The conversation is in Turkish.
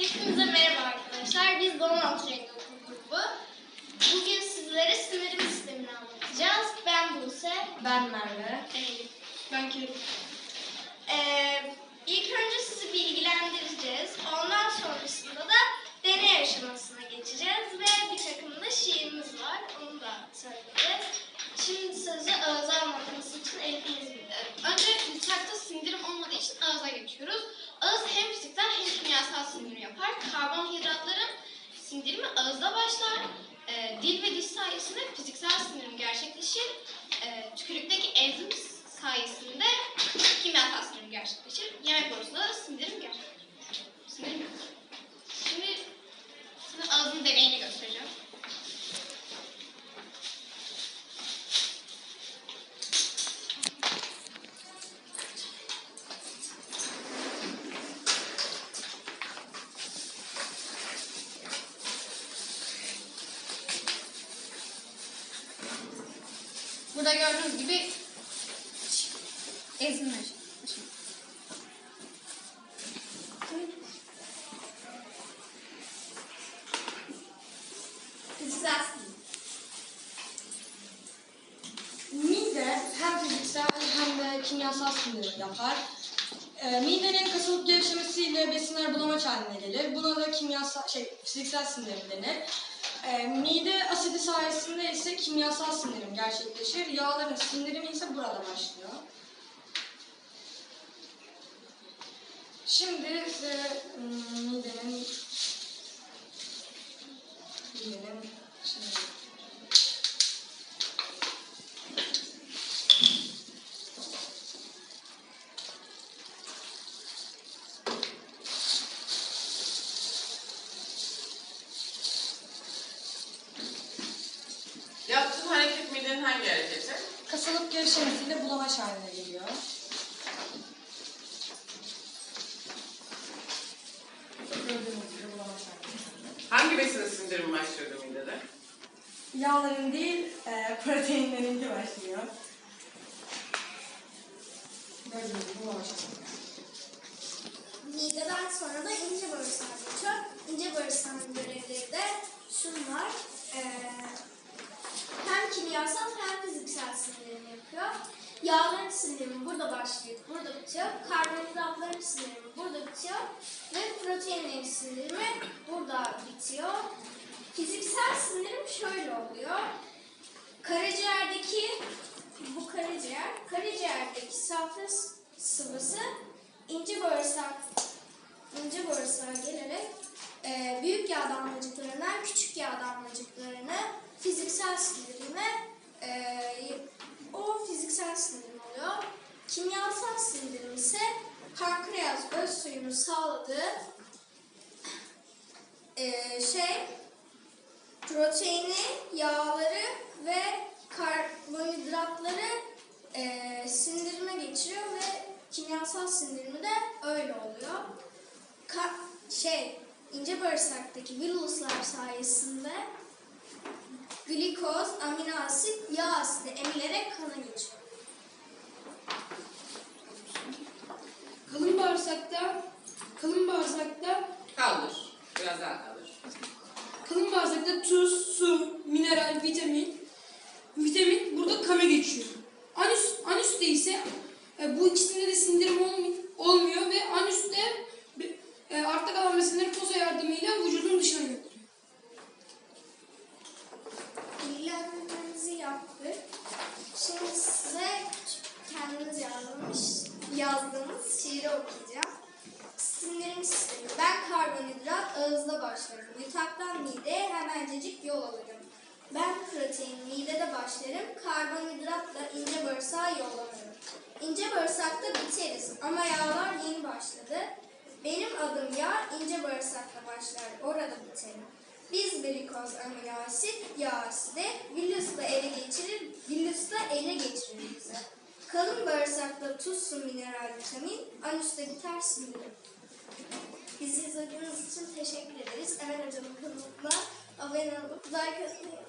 Hepinize merhaba arkadaşlar. Biz Doğan Antrenör Okul Grubu. Bugün sizlere sindirim sistemini anlatacağız. Ben Buse. Ben Merve. Ben Kerim. Ee, ilk önce sizi bilgilendireceğiz. Ondan sonrasında da deney aşamasına geçeceğiz. Ve bir takım da şiirimiz var. Onu da söyleyeceğiz. Şimdi sözü ağza anlatması için Elif'imiz bildirelim. Önce mutfakta sindirim olmadığı için ağza geçiyoruz. Ağız hem fiziksel hem kimyasal sindirim yapar. Karbonhidratların sindirimi ağızda başlar. Ee, dil ve diş sayesinde fiziksel sindirim gerçekleşir. Ee, tükürükteki enzim sayesinde kimyasal sindirim gerçekleşir. Yemek borusunda da sindirim gerçekleşir. Sindirim yapar. Şimdi size ağzın deneyini göstereceğim. Burada gördüğünüz gibi. Fiziksel sindirim. Mide hem fiziksel hem de kimyasal sindirim yapar. Ee, midenin kasılıp gevşemesiyle besinler bulamaç haline gelir. Buna da kimyasal şey fiziksel sindirim denir. Ee, mide asidi sayesinde ise kimyasal sindirim gerçekleşir. Yağların sindirimi ise burada başlıyor. Şimdi size ım, midenin midenin şimdi hangi hareketi? kasılıp gevşemesiyle bulamaç haline geliyor. Gördüğünüz gibi bulamaç haline. Hangi besinin sindirimi başlıyordu midede? Yağların değil, e, proteinlerinki başlıyor. Gördüğünüz gibi bulamaç haline. Mideden sonra da ince bağırsağa geçiyor. İnce bağırsağın görevleri de şunlar. Ee, hem kimyasal hem fiziksel sindirim yapıyor. Yağların sindirimi burada başlayıp burada bitiyor. Karbonhidratların sindirimi burada bitiyor. Ve proteinlerin sindirimi burada bitiyor. Fiziksel sindirim şöyle oluyor. Karaciğerdeki bu karaciğer, karaciğerdeki safra sıvısı ince bağırsak ince bağırsağa gelerek e, büyük yağ damlacıklarından küçük yağ damlacıklarını fiziksel sindirime e, o fiziksel sindirim oluyor. Kimyasal sindirim ise pankreas öz suyunu sağladığı e, şey proteini, yağları ve karbonhidratları e, sindirime geçiriyor ve kimyasal sindirimi de öyle oluyor. Ka- şey, ince bağırsaktaki villuslar sayesinde glikoz, amino asit, yağ asidi emilerek kana geçiyor. Kalın bağırsakta kalın bağırsakta Kaldır. Biraz daha kaldır. kalın bağırsakta tuz, su, mineral, vitamin vitamin burada kana geçiyor. Anüs anüste ise e, bu ikisinde de sindirim olmuyor şiiri okuyacağım. Sindirim sistemi. Ben karbonhidrat ağızda başlarım. Yataktan mideye hemencecik yol alırım. Ben protein midede başlarım. Karbonhidratla ince bağırsağa yollanırım. İnce bağırsakta biteriz ama yağlar yeni başladı. Benim adım yağ ince bağırsakta başlar. Orada biterim. Biz glikoz, amino asit, yağ asidi villusla ele geçirir, villusla ele geçirir bize. Kalın bağırsakta tuz, su, mineral, vitamin, anüste biter sindirim. Bizi izlediğiniz için teşekkür ederiz. Emel Hocam'ın kanalına abone olup like atmayı